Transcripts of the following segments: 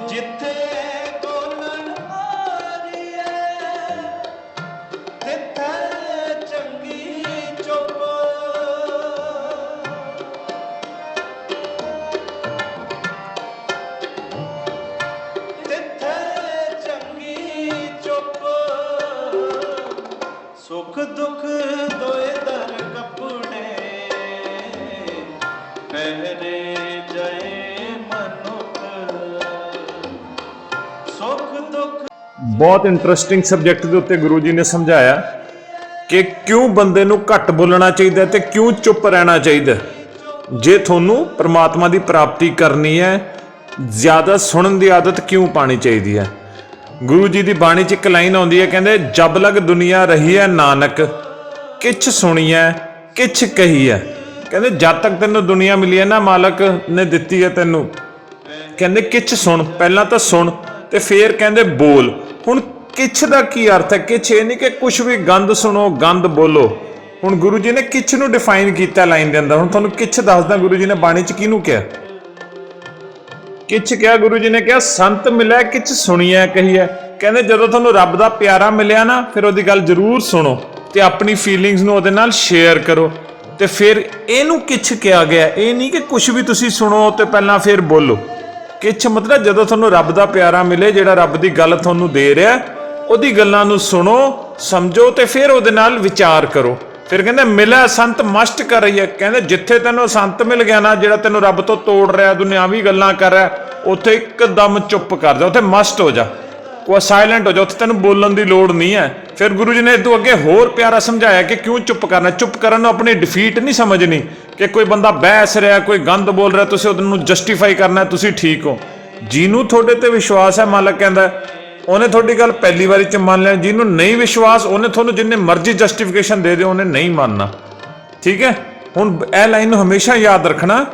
ਜਿੱਥੇ ਬੋਲਣ ਹਾਰੀਏ ਤਿੱਥੇ ਚੰਗੀ ਚੁੱਪ। ਤਿੱਥੇ ਚੰਗੀ ਚੁੱਪ ਸੁਖ ਦੁੱਖ ਬਹੁਤ ਇੰਟਰਸਟਿੰਗ ਸਬਜੈਕਟ ਦੇ ਉੱਤੇ ਗੁਰੂ ਜੀ ਨੇ ਸਮਝਾਇਆ ਕਿ ਕਿਉਂ ਬੰਦੇ ਨੂੰ ਘੱਟ ਬੋਲਣਾ ਚਾਹੀਦਾ ਤੇ ਕਿਉਂ ਚੁੱਪ ਰਹਿਣਾ ਚਾਹੀਦਾ ਜੇ ਤੁਹਾਨੂੰ ਪ੍ਰਮਾਤਮਾ ਦੀ ਪ੍ਰਾਪਤੀ ਕਰਨੀ ਹੈ, ਜ਼ਿਆਦਾ ਸੁਣਨ ਦੀ ਆਦਤ ਕਿਉਂ ਪਾਣੀ ਚਾਹੀਦੀ ਹੈ? ਗੁਰੂ ਜੀ ਦੀ ਬਾਣੀ 'ਚ ਇੱਕ ਲਾਈਨ ਆਉਂਦੀ ਹੈ, ਕਹਿੰਦੇ, ਜਬ ਲਗ ਦੁਨੀਆ ਰਹੀ ਹੈ ਨਾਨਕ, ਕਿਛ ਸੁਣੀਐ ਕਿਛ ਕਹੀਐ ਕਹਿੰਦੇ, ਜਦ ਤੱਕ ਤੈਨੂੰ ਦੁਨੀਆ ਮਿਲੀ ਹੈ ਨਾ ਮਾਲਕ, ਨੇ ਦਿੱਤੀ ਹੈ ਤੈਨੂੰ। ਕਹਿੰਦੇ, ਕਿਛ ਸੁਣ, ਪਹਿਲਾਂ ਤਾਂ ਸੁਣ ਤੇ ਫੇਰ ਕਹਿੰਦੇ, ਬੋਲ। ਹੁਣ ਕਿਛ ਦਾ ਕੀ ਅਰਥ ਹੈ? ਕਿਛ ਇਹ ਨਹੀਂ ਕਿ ਕੁਝ ਵੀ ਗੰਦ ਸੁਣੋ, ਗੰਦ ਬੋਲੋ। ਹੁਣ ਗੁਰੂ ਜੀ ਨੇ ਕਿਛ ਨੂੰ ਡਿਫਾਈਨ ਕੀਤਾ ਲਾਈਨ ਦੇ ਅੰਦਰ। ਹੁਣ ਤੁਹਾਨੂੰ ਕਿਛ ਦੱਸਦਾ ਗੁਰੂ ਜੀ ਨੇ ਬਾਣੀ ਚ ਕਿਹਨੂੰ ਕਿਹਾ? ਕਿਛ ਕਿਹਾ ਗੁਰੂ ਜੀ ਨੇ ਕਿਹਾ, ਸੰਤ ਮਿਲਿਆ, ਕਿਛ ਸੁਣੀਐ ਕਹੀਐ। ਕਹਿੰਦੇ ਜਦੋਂ ਤੁਹਾਨੂੰ ਰੱਬ ਦਾ ਪਿਆਰਾ ਮਿਲਿਆ ਨਾ, ਫਿਰ ਉਹਦੀ ਗੱਲ ਜ਼ਰੂਰ ਸੁਣੋ ਤੇ ਆਪਣੀ ਫੀਲਿੰਗਸ ਨੂੰ ਉਹਦੇ ਨਾਲ ਸ਼ੇਅਰ ਕਰੋ। ਤੇ ਫਿਰ ਇਹਨੂੰ ਕਿਛ ਕਿਹਾ ਗਿਆ। ਇਹ ਨਹੀਂ ਕਿ ਕੁਝ ਵੀ ਤੁਸੀਂ ਸੁਣੋ ਤੇ ਪਹਿਲਾਂ ਫਿਰ ਬੋਲੋ। ਕਿਛ ਮਤਲਬ ਜਦੋਂ ਤੁਹਾਨੂੰ ਰੱਬ ਦਾ ਪਿਆਰਾ ਮਿਲੇ, ਜਿਹੜਾ ਰੱਬ ਦੀ ਗੱਲ ਤੁਹਾਨੂੰ ਦੇ ਰਿਹਾ, ਉਹਦੀ ਗੱਲਾਂ ਨੂੰ ਸੁਣੋ, ਸਮਝੋ ਤੇ ਫਿਰ ਉਹਦੇ ਨਾਲ ਵਿਚਾਰ ਕਰੋ। ਫਿਰ ਕਹਿੰਦੇ, ਮਿਲਿਆ ਸੰਤ ਮਸ਼ਟ ਕਰ ਰਹੀ ਹੈ। ਕਹਿੰਦੇ, ਜਿੱਥੇ ਤੈਨੂੰ ਸੰਤ ਮਿਲ ਗਿਆ ਨਾ, ਜਿਹੜਾ ਤੈਨੂੰ ਰੱਬ ਤੋਂ ਤੋੜ ਰਿਹਾ ਦੁਨਿਆਵੀ ਗੱਲਾਂ ਕਰ ਰਿਹਾ, ਉੱਥੇ ਇੱਕਦਮ ਚੁੱਪ ਕਰ ਜਾ, ਉੱਥੇ ਮਸ਼ਟ ਹੋ ਜਾ। ਕੋ ਸਾਇਲੈਂਟ ਹੋ ਜਾ, ਉੱਥੇ ਤੈਨੂੰ ਬੋਲਣ ਦੀ ਲੋੜ ਨਹੀਂ ਹੈ। ਫਿਰ ਗੁਰੂ ਜੀ ਨੇ ਇਹ ਤੋਂ ਅੱਗੇ ਹੋਰ ਪਿਆਰਾ ਸਮਝਾਇਆ ਕਿ ਕਿਉਂ ਚੁੱਪ ਕਰਨਾ? ਚੁੱਪ ਕਰਨ ਨੂੰ ਆਪਣੀ ਡਿਫੀਟ ਨਹੀਂ ਸਮਝਣੀ। ਕਿ ਕੋਈ ਬੰਦਾ ਬਹਿਸ ਰਿਹਾ, ਕੋਈ ਗੰਦ ਬੋਲ ਰਿਹਾ, ਤੁਸੀਂ ਉਹਨੂੰ ਜਸਟੀਫਾਈ ਕਰਨਾ, ਤੁਸੀਂ ਠੀਕ ਹੋ। ਜਿਹਨੂੰ ਤੁਹਾਡੇ ਤੇ ਵਿਸ਼ਵਾਸ ਹੈ, ਮਾਲਕ ਕਹਿੰਦਾ ਉਹਨੇ ਤੁਹਾਡੀ ਗੱਲ ਪਹਿਲੀ ਵਾਰੀ ਚ ਮੰਨ ਲਿਆ ਜਿਹਨੂੰ ਨਹੀਂ ਵਿਸ਼ਵਾਸ, ਉਹਨੇ ਤੁਹਾਨੂੰ ਜਿੰਨੇ ਮਰਜ਼ੀ ਜਸਟੀਫਿਕੇਸ਼ਨ ਦੇ ਦਿਓ, ਉਹਨੇ ਨਹੀਂ ਮੰਨਣਾ। ਠੀਕ ਹੈ? ਹੁਣ ਇਹ ਲਾਈਨ ਨੂੰ ਹਮੇਸ਼ਾ ਯਾਦ ਰੱਖਣਾ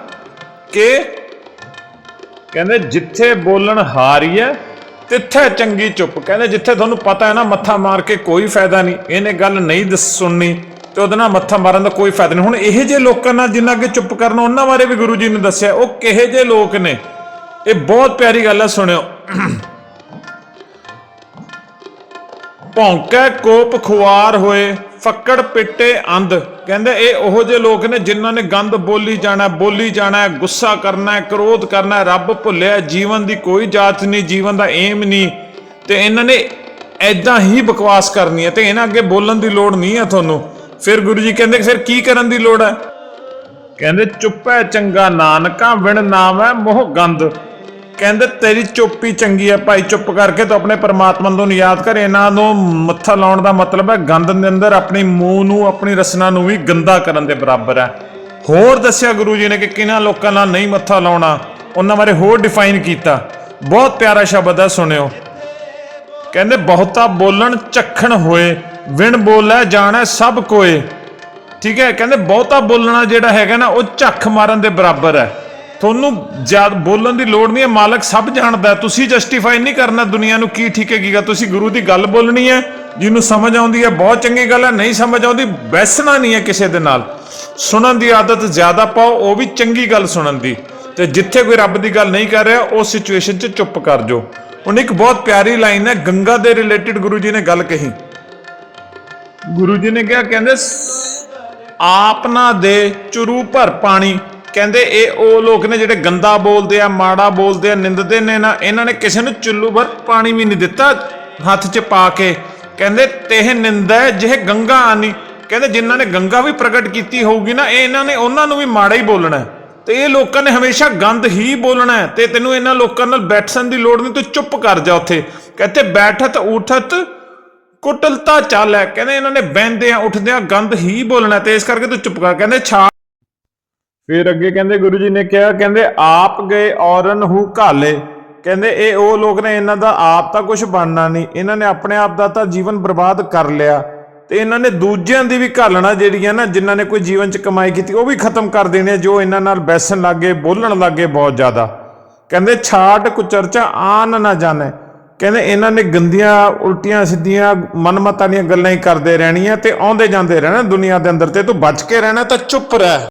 ਕਿ ਕਹਿੰਦੇ, ਜਿੱਥੇ ਬੋਲਣ ਹਾਰੀ ਹੈ, ਤਿੱਥੇ ਚੰਗੀ ਚੁੱਪ। ਕਹਿੰਦੇ, ਜਿੱਥੇ ਤੁਹਾਨੂੰ ਪਤਾ ਹੈ ਨਾ, ਮੱਥਾ ਮਾਰ ਕੇ ਕੋਈ ਫਾਇਦਾ ਨਹੀਂ। ਇਹਨੇ ਗੱਲ ਨਹੀਂ ਦੱਸ ਸੁਣਨੀ। ਤੇ ਉਹਦੇ ਨਾਲ ਮੱਥਾ ਮਾਰਨ ਦਾ ਕੋਈ ਫਾਇਦਾ ਨਹੀਂ। ਹੁਣ ਇਹੋ ਜਿਹੇ ਲੋਕਾਂ ਨਾਲ ਜਿੰਨਾ ਅੱਗੇ ਚੁੱਪ ਕਰਨਾ, ਉਹਨਾਂ ਬਾਰੇ ਵੀ ਗੁਰੂ ਜੀ ਨੇ ਦੱਸਿਆ। ਉਹ ਕਿਹੇ ਜਿਹੇ ਲੋਕ ਨੇ? ਇਹ ਬਹੁਤ ਪਿਆਰੀ ਗੱਲ ਹੈ ਸੁਣਿਓ। ਭੌਂਕੈ ਕੋਪ ਖੁਆਰ ਹੋਏ, ਫੱਕੜ ਪਿੱਟੇ ਅੰਧ। ਕਹਿੰਦੇ ਇਹ ਉਹੋ ਜਿਹੇ ਲੋਕ ਨੇ ਜਿਨ੍ਹਾਂ ਨੇ ਗੰਦ ਬੋਲੀ ਜਾਣਾ ਬੋਲੀ ਜਾਣਾ, ਗੁੱਸਾ ਕਰਨਾ, ਕ੍ਰੋਧ ਕਰਨਾ, ਰੱਬ ਭੁੱਲਿਆ, ਜੀਵਨ ਦੀ ਕੋਈ ਜਾਤ ਨਹੀਂ, ਜੀਵਨ ਦਾ ਏਮ ਨਹੀਂ। ਤੇ ਇਹਨਾਂ ਨੇ ਐਦਾਂ ਹੀ ਬਕਵਾਸ ਕਰਨੀ ਹੈ ਤੇ ਇਹਨਾਂ ਅੱਗੇ ਬੋਲਣ ਦੀ ਲੋੜ ਨਹੀਂ ਹੈ ਤੁਹਾਨੂੰ। ਫਿਰ ਗੁਰੂ ਜੀ ਕਹਿੰਦੇ, ਫਿਰ ਕੀ ਕਰਨ ਦੀ ਲੋੜ ਹੈ? ਕਹਿੰਦੇ, ਚੁੱਪੈ ਚੰਗਾ ਨਾਨਕਾ, ਵਿਣ ਨਾਮ ਹੈ ਮੋਹ ਗੰਦ ਕਹਿੰਦੇ, ਤੇਰੀ ਚੁੱਪੀ ਚੰਗੀ ਹੈ ਭਾਈ, ਚੁੱਪ ਕਰਕੇ ਤੂੰ ਆਪਣੇ ਪਰਮਾਤਮਾ ਨੂੰ ਯਾਦ ਕਰ। ਇਹਨਾਂ ਨੂੰ ਮੱਥਾ ਲਾਉਣ ਦਾ ਮਤਲਬ ਹੈ ਗੰਦ ਦੇ ਅੰਦਰ ਆਪਣੀ ਮੂੰਹ ਨੂੰ, ਆਪਣੀ ਰਸਨਾ ਨੂੰ ਵੀ ਗੰਦਾ ਕਰਨ ਦੇ ਬਰਾਬਰ ਹੈ। ਹੋਰ ਦੱਸਿਆ ਗੁਰੂ ਜੀ ਨੇ ਕਿ ਕਿਹਨਾਂ ਲੋਕਾਂ ਨਾਲ ਨਹੀਂ ਮੱਥਾ ਲਾਉਣਾ, ਉਹਨਾਂ ਬਾਰੇ ਹੋਰ ਡਿਫਾਈਨ ਕੀਤਾ। ਬਹੁਤ ਪਿਆਰਾ ਸ਼ਬਦ ਹੈ, ਸੁਣਿਓ। ਕਹਿੰਦੇ, ਬਹੁਤਾ ਬੋਲਣ ਚੱਖਣ ਹੋਏ ਵਿਣ ਬੋਲੇ, ਜਾਣੈ ਸਭ ਕੋਏ। ਠੀਕ ਹੈ, ਕਹਿੰਦੇ ਬਹੁਤਾ ਬੋਲਣਾ ਜਿਹੜਾ ਹੈਗਾ ਨਾ, ਉਹ ਝੱਖ ਮਾਰਨ ਦੇ ਬਰਾਬਰ ਹੈ। ਤੁਹਾਨੂੰ ਜ਼ਿਆਦਾ ਬੋਲਣ ਦੀ ਲੋੜ ਨਹੀਂ ਹੈ, ਮਾਲਕ ਸਭ ਜਾਣਦਾ ਤੁਸੀਂ ਜਸਟੀਫਾਈ ਨਹੀਂ ਕਰਨਾ ਦੁਨੀਆ ਨੂੰ ਕੀ ਠੀਕ ਹੈ ਕੀ ਕੀਗਾ ਤੁਸੀਂ ਗੁਰੂ ਦੀ ਗੱਲ ਬੋਲਣੀ ਹੈ, ਜਿਹਨੂੰ ਸਮਝ ਆਉਂਦੀ ਹੈ, ਬਹੁਤ ਚੰਗੀ ਗੱਲ ਹੈ, ਨਹੀਂ ਸਮਝ ਆਉਂਦੀ, ਬੈਸਣਾ ਨਹੀਂ ਹੈ ਕਿਸੇ ਦੇ ਨਾਲ। ਸੁਣਨ ਦੀ ਆਦਤ ਜ਼ਿਆਦਾ ਪਾਓ, ਉਹ ਵੀ ਚੰਗੀ ਗੱਲ ਸੁਣਨ ਦੀ। ਤੇ ਜਿੱਥੇ ਕੋਈ ਰੱਬ ਦੀ ਗੱਲ ਨਹੀਂ ਕਰ ਰਿਹਾ ਉਸ ਸਿਚੁਏਸ਼ਨ 'ਚ ਚੁੱਪ ਕਰ ਜਾਓ। ਹੁਣ ਇੱਕ ਬਹੁਤ ਪਿਆਰੀ ਲਾਈਨ ਹੈ, ਗੰਗਾ ਦੇ ਰਿਲੇਟਡ ਗੁਰੂ ਜੀ ਨੇ ਗੱਲ ਕਹੀ। ਗੁਰੂ ਜੀ ਨੇ ਕਿਹਾ, ਕਹਿੰਦੇ, ਆਪ ਨਾ ਦੇ ਚੁਰੂ ਭਰ ਪਾਣੀ। ਕਹਿੰਦੇ, ਇਹ ਉਹ ਲੋਕ ਨੇ ਜਿਹੜੇ ਗੰਦਾ ਬੋਲਦੇ ਆ, ਮਾੜਾ ਬੋਲਦੇ ਆ, ਨਿੰਦਦੇ ਨੇ ਨਾ, ਇਹਨਾਂ ਨੇ ਕਿਸੇ ਨੂੰ ਚੁੱਲੂ ਭਰ ਪਾਣੀ ਵੀ ਨਹੀਂ ਦਿੱਤਾ, ਹੱਥ 'ਚ ਪਾ ਕੇ। ਕਹਿੰਦੇ, ਤੇਹ ਨਿੰਦਾ ਜਿਹੇ ਗੰਗਾ ਆਨੀ। ਕਹਿੰਦੇ, ਜਿਨ੍ਹਾਂ ਨੇ ਗੰਗਾ ਵੀ ਪ੍ਰਗਟ ਕੀਤੀ ਹੋਊਗੀ ਨਾ, ਇਹ ਇਹਨਾਂ ਨੇ ਉਹਨਾਂ ਨੂੰ ਵੀ ਮਾੜਾ ਹੀ ਬੋਲਣਾ ਤੇ ਇਹ ਲੋਕਾਂ ਨੇ ਹਮੇਸ਼ਾ ਗੰਦ ਹੀ ਬੋਲਣਾ ਤੇ ਤੈਨੂੰ ਇਹਨਾਂ ਲੋਕਾਂ ਨਾਲ ਬੈਠਣ ਦੀ ਲੋੜ ਨਹੀਂ, ਤੂੰ ਚੁੱਪ ਕਰ ਜਾ ਉੱਥੇ। ਕਹਿੰਦੇ, ਬੈਠਤ, ਉਠਤ ਕੁਟਲਤਾ ਚੱਲ ਹੈ। ਕਹਿੰਦੇ ਇਹਨਾਂ ਨੇ ਬਹਿੰਦੇ ਆ ਉੱਠਦੇ ਆ ਗੰਦ ਹੀ ਬੋਲਣਾ ਤੇ ਇਸ ਕਰਕੇ ਤੂੰ ਚੁੱਪ ਕਰ। ਕਹਿੰਦੇ ਛਾ ਫਿਰ ਅੱਗੇ ਕਹਿੰਦੇ ਗੁਰੂ ਜੀ ਨੇ ਕਿਹਾ, ਕਹਿੰਦੇ ਆਪ ਗਏ ਔਰਨ ਹੂ ਘਾਲੇ। ਕਹਿੰਦੇ ਇਹ ਉਹ ਲੋਕ ਨੇ, ਇਹਨਾਂ ਦਾ ਆਪ ਤਾਂ ਕੁਝ ਬਣਨਾ ਨਹੀਂ। ਇਹਨਾਂ ਨੇ ਆਪਣੇ ਆਪ ਦਾ ਤਾਂ ਜੀਵਨ ਬਰਬਾਦ ਕਰ ਲਿਆ। ਤੇ ਇਹਨਾਂ ਨੇ ਦੂਜਿਆਂ ਦੀ ਵੀ ਘਾਲਣਾ ਜਿਹੜੀਆਂ ਨਾ, ਜਿਨ੍ਹਾਂ ਨੇ ਕੋਈ ਜੀਵਨ 'ਚ ਕਮਾਈ ਕੀਤੀ, ਉਹ ਵੀ ਖਤਮ ਕਰ ਦੇਣੇ ਜੋ ਇਹਨਾਂ ਨਾਲ ਬੈਸਣ ਲੱਗੇ ਬੋਲਣ ਲੱਗੇ ਬਹੁਤ ਜ਼ਿਆਦਾ। ਕਹਿੰਦੇ ਛਾਟ ਕੁਚਰਚਾ ਆਨ ਨਾ ਜਾਣੇ। ਕਹਿੰਦੇ ਇਹਨਾਂ ਨੇ ਗੰਦੀਆਂ, ਉਲਟੀਆਂ, ਸਿੱਧੀਆਂ, ਮਨਮਤਾਂ ਦੀਆਂ ਗੱਲਾਂ ਹੀ ਕਰਦੇ ਰਹਿਣੀਆਂ ਤੇ ਆਉਂਦੇ ਜਾਂਦੇ ਰਹਿਣਾ ਦੁਨੀਆ ਦੇ ਅੰਦਰ ਤੇ ਤੂੰ ਬਚ ਕੇ ਰਹਿਣਾ ਤਾਂ ਚੁੱਪ ਰਹਿ।